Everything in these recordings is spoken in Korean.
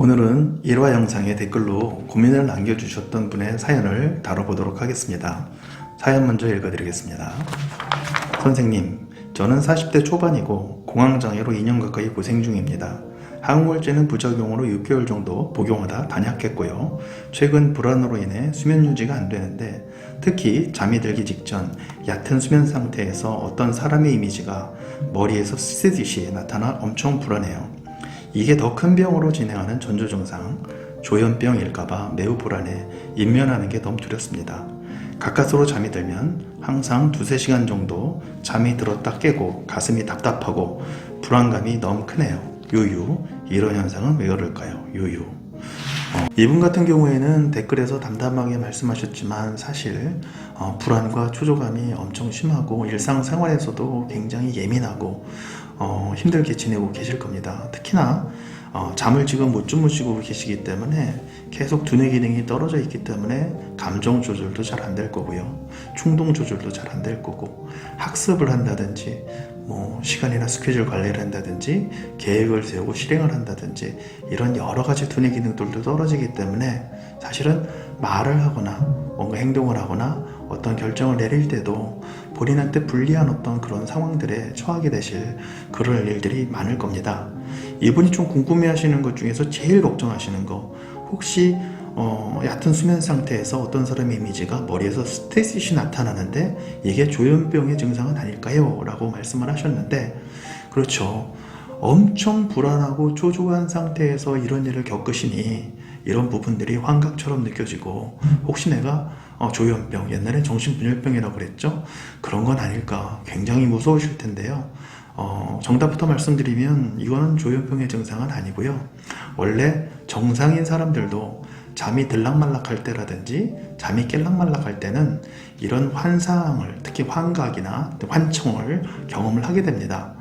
오늘은 일화 영상에 댓글로 고민을 남겨주셨던 분의 사연을 다뤄보도록 하겠습니다. 사연 먼저 읽어드리겠습니다. 선생님, 저는 40대 초반이고 공황장애로 2년 가까이 고생 중입니다. 항우울제는 부작용으로 6개월 정도 복용하다 단약했고요. 최근 불안으로 인해 수면 유지가 안 되는데 특히 잠이 들기 직전 얕은 수면 상태에서 어떤 사람의 이미지가 머리에서 쓰듯이 나타나 엄청 불안해요. 이게 더 큰 병으로 진행하는 전조 증상, 조현병일까봐 매우 불안해 인면하는 게 너무 두렵습니다. 가까스로 잠이 들면 항상 두세 시간 정도 잠이 들었다 깨고 가슴이 답답하고 불안감이 너무 크네요. 유유. 이런 현상은 왜 그럴까요? 유유. 어, 이분 같은 경우에는 댓글에서 담담하게 말씀하셨지만 사실 어, 불안과 초조감이 엄청 심하고 일상생활에서도 굉장히 예민하고 어, 힘들게 지내고 계실 겁니다. 특히나 어, 잠을 지금 못 주무시고 계시기 때문에 계속 두뇌 기능이 떨어져 있기 때문에 감정 조절도 잘 안 될 거고요. 충동 조절도 잘 안 될 거고 학습을 한다든지 뭐 시간이나 스케줄 관리를 한다든지 계획을 세우고 실행을 한다든지 이런 여러 가지 두뇌 기능들도 떨어지기 때문에 사실은 말을 하거나 뭔가 행동을 하거나 어떤 결정을 내릴 때도 본인한테 불리한 어떤 그런 상황들에 처하게 되실 그런 일들이 많을 겁니다. 이분이 좀 궁금해 하시는 것 중에서 제일 걱정하시는 거 혹시 어, 얕은 수면 상태에서 어떤 사람의 이미지가 머리에서 스트레스이 나타나는데 이게 조현병의 증상은 아닐까요? 라고 말씀을 하셨는데 그렇죠. 엄청 불안하고 초조한 상태에서 이런 일을 겪으시니 이런 부분들이 환각처럼 느껴지고 혹시 내가 어, 조현병 옛날엔 정신분열병이라고 그랬죠 그런 건 아닐까 굉장히 무서우실 텐데요 어, 정답부터 말씀드리면 이거는 조현병의 증상은 아니고요 원래 정상인 사람들도 잠이 들락말락할 때라든지 잠이 깰락말락할 때는 이런 환상을 특히 환각이나 환청을 경험을 하게 됩니다.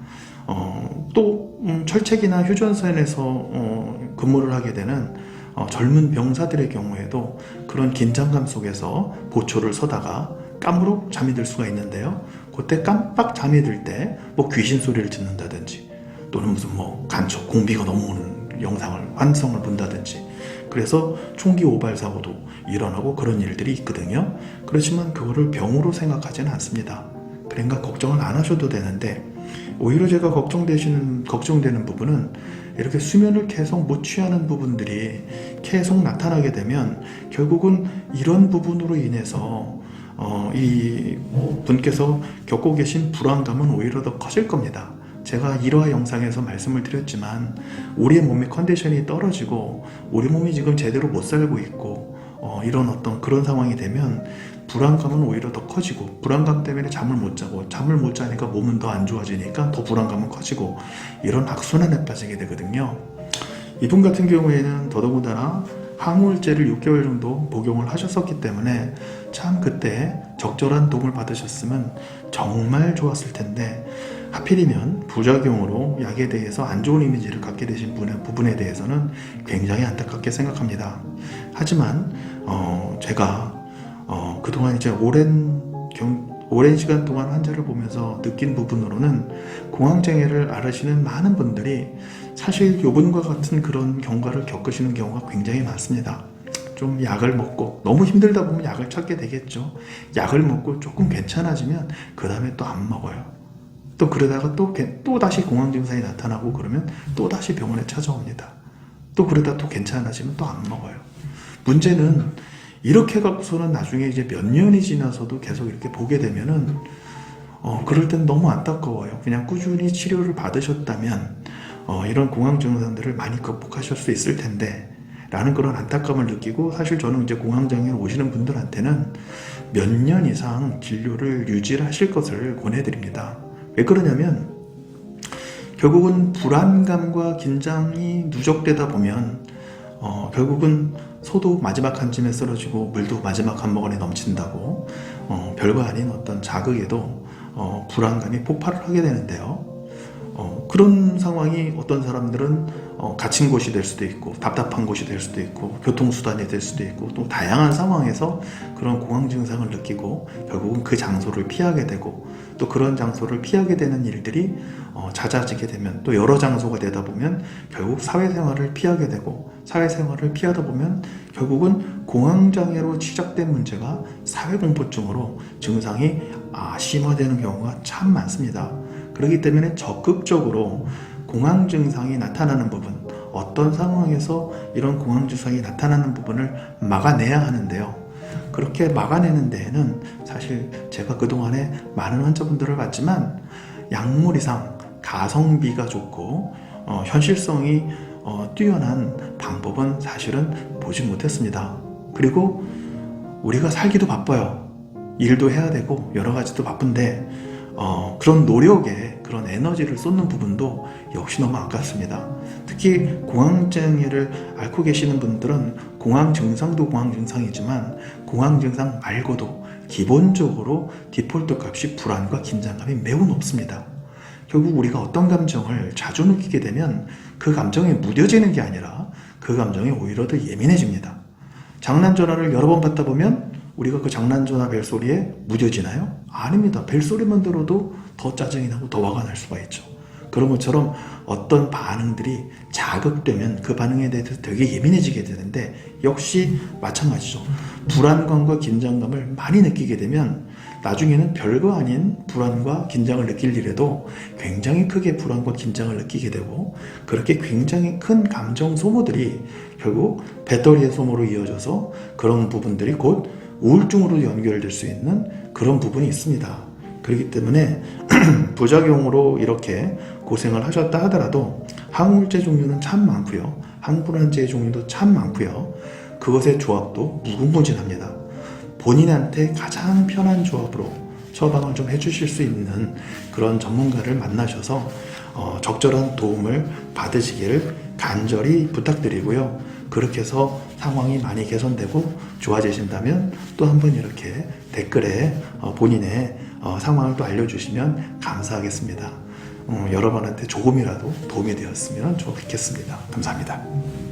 어, 또 음, 철책이나 휴전선에서 어, 근무를 하게 되는 어, 젊은 병사들의 경우에도 그런 긴장감 속에서 보초를 서다가 까무룩 잠이 들 수가 있는데요. 그때 깜빡 잠이 들 때 뭐 귀신 소리를 듣는다든지 또는 무슨 뭐 간첩 공비가 넘어오는 영상을 환성을 본다든지 그래서 총기 오발 사고도 일어나고 그런 일들이 있거든요. 그렇지만 그거를 병으로 생각하지는 않습니다. 그러니까 걱정을 안 하셔도 되는데 오히려 제가 걱정되시는 걱정되는 부분은 이렇게 수면을 계속 못 취하는 부분들이 계속 나타나게 되면 결국은 이런 부분으로 인해서 어, 이 분께서 겪고 계신 불안감은 오히려 더 커질 겁니다. 제가 1화 영상에서 말씀을 드렸지만 우리의 몸의 컨디션이 떨어지고 우리 몸이 지금 제대로 못 살고 있고 어, 이런 어떤 그런 상황이 되면 불안감은 오히려 더 커지고 불안감 때문에 잠을 못 자고 잠을 못 자니까 몸은 더 안 좋아지니까 더 불안감은 커지고 이런 악순환에 빠지게 되거든요. 이분 같은 경우에는 더더군다나 항우울제를 6개월 정도 복용을 하셨었기 때문에 참 그때 적절한 도움을 받으셨으면 정말 좋았을 텐데 하필이면 부작용으로 약에 대해서 안 좋은 이미지를 갖게 되신 분의 부분에 대해서는 굉장히 안타깝게 생각합니다. 하지만 어, 제가 어, 그동안 이제 오랜 경, 오랜 시간 동안 환자를 보면서 느낀 부분으로는 공황장애를 앓으시는 많은 분들이 사실 요분과 같은 그런 경과를 겪으시는 경우가 굉장히 많습니다. 좀 약을 먹고 너무 힘들다 보면 약을 찾게 되겠죠. 약을 먹고 조금 괜찮아지면 그 다음에 또 안 먹어요. 또 그러다가 또, 또 다시 공황 증상이 나타나고 그러면 또 다시 병원에 찾아옵니다. 또 그러다 또 괜찮아지면 또 안 먹어요. 문제는 이렇게 갖고서는 나중에 이제 몇 년이 지나서도 계속 이렇게 보게 되면은 어, 그럴 땐 너무 안타까워요. 그냥 꾸준히 치료를 받으셨다면 어, 이런 공황 증상들을 많이 극복하실 수 있을 텐데 라는 그런 안타까움을 느끼고 사실 저는 이제 공황장애로 오시는 분들한테는 몇 년 이상 진료를 유지를 하실 것을 권해드립니다. 왜 그러냐면 결국은 불안감과 긴장이 누적되다 보면 어, 결국은 소도 마지막 한 쯤에 쓰러지고 물도 마지막 한 모금에 넘친다고 어, 별거 아닌 어떤 자극에도 어, 불안감이 폭발을 하게 되는데요. 어, 그런 상황이 어떤 사람들은 어, 갇힌 곳이 될 수도 있고 답답한 곳이 될 수도 있고 교통수단이 될 수도 있고 또 다양한 상황에서 그런 공황 증상을 느끼고 결국은 그 장소를 피하게 되고 또 그런 장소를 피하게 되는 일들이 어, 잦아지게 되면 또 여러 장소가 되다 보면 결국 사회생활을 피하게 되고 사회생활을 피하다 보면 결국은 공황장애로 시작된 문제가 사회공포증으로 증상이 아, 심화되는 경우가 참 많습니다. 그렇기 때문에 적극적으로 공황 증상이 나타나는 부분, 어떤 상황에서 이런 공황 증상이 나타나는 부분을 막아내야 하는데요. 그렇게 막아내는 데에는 사실 제가 그동안에 많은 환자분들을 봤지만 약물 이상 가성비가 좋고 어, 현실성이 어, 뛰어난 방법은 사실은 보지 못했습니다. 그리고 우리가 살기도 바빠요. 일도 해야 되고 여러 가지도 바쁜데 어, 그런 노력에 그런 에너지를 쏟는 부분도 역시 너무 아깝습니다. 특히 공황장애를 앓고 계시는 분들은 공황 증상도 공황 증상이지만 공황 증상 말고도 기본적으로 디폴트 값이 불안과 긴장감이 매우 높습니다. 결국 우리가 어떤 감정을 자주 느끼게 되면 그 감정이 무뎌지는 게 아니라 그 감정이 오히려 더 예민해집니다. 장난 전화를 여러 번 받다 보면 우리가 그 장난 전화 벨소리에 무뎌지나요? 아닙니다. 벨소리만 들어도 더 짜증이 나고 더 화가 날 수가 있죠. 그런 것처럼 어떤 반응들이 자극되면 그 반응에 대해서 되게 예민해지게 되는데 역시 마찬가지죠. 불안감과 긴장감을 많이 느끼게 되면 나중에는 별거 아닌 불안과 긴장을 느낄 일에도 굉장히 크게 불안과 긴장을 느끼게 되고 그렇게 굉장히 큰 감정 소모들이 결국 배터리의 소모로 이어져서 그런 부분들이 곧 우울증으로 연결될 수 있는 그런 부분이 있습니다. 그렇기 때문에 부작용으로 이렇게 고생을 하셨다 하더라도 항우울제 종류는 참 많고요. 항불안제 종류도 참 많고요. 그것의 조합도 무궁무진합니다. 본인한테 가장 편한 조합으로 처방을 좀 해주실 수 있는 그런 전문가를 만나셔서 어, 적절한 도움을 받으시기를 간절히 부탁드리고요. 그렇게 해서 상황이 많이 개선되고 좋아지신다면 또 한번 이렇게 댓글에 어, 본인의 어, 상황을 또 알려주시면 감사하겠습니다. 어, 여러분한테 조금이라도 도움이 되었으면 좋겠습니다. 감사합니다.